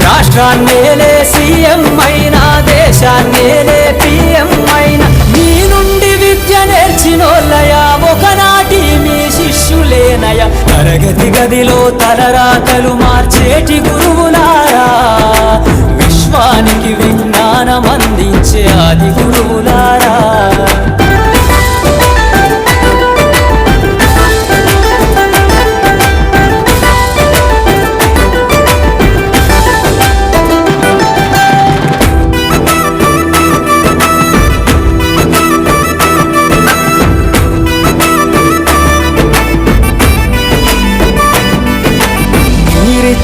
రాష్ట్రాన్నేలే CM అయినా దేశాన్నేలే PM అయినా. మీ నుండి విద్య నేర్చినోళ్ళయా ఒకనాటి మీ శిష్యులేనయ. తరగతి గదిలో తలరాతలు మార్చేటి గురువు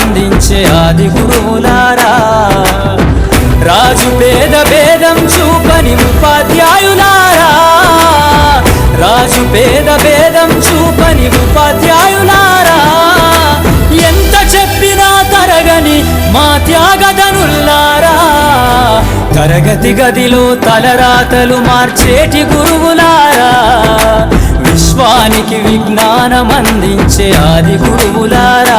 అందించే ఆది గురువులారా. రాజు పేద భేదం చూపని ఉపాధ్యాయులారా. రాజు పేద భేదం చూపని ఉపాధ్యాయులారా. ఎంత చెప్పినా తరగని మా త్యాగదనుల్లారా తరగతి గదిలో తలరాతలు మార్చేటి గురువులారా. విశ్వానికి విజ్ఞానం అందించే ఆది గురువులారా.